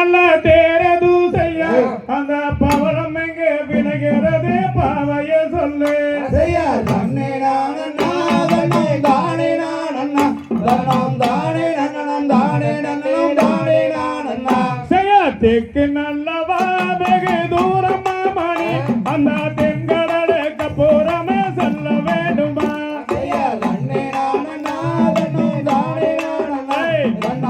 நல்ல தேர தூசையா அந்த பவளம் எங்கே விளைகிறது பாவைய சொல்லு. செய்யா தன்னை நானண்ணா தன்னை தானே நானண்ணா தன்னம் தானே நன்னனம் தானே நன்னனம் தானே நானண்ணா செய்யத்துக்கு நல்லவா வெகு தூரம் மாமணி அந்த தென்கடலுக்கு புறமே செல்ல வேண்டுமா? செய்யா தன்னை நானண்ணா தானே நானண்ணா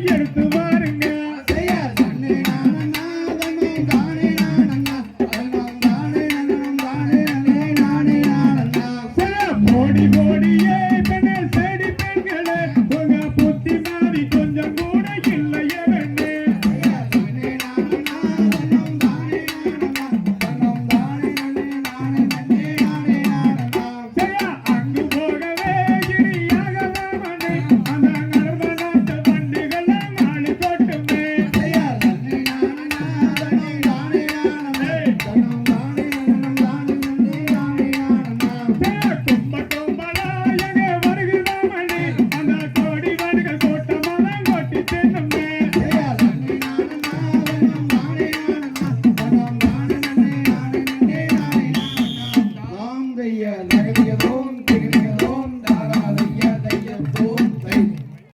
நல்லா Thank you.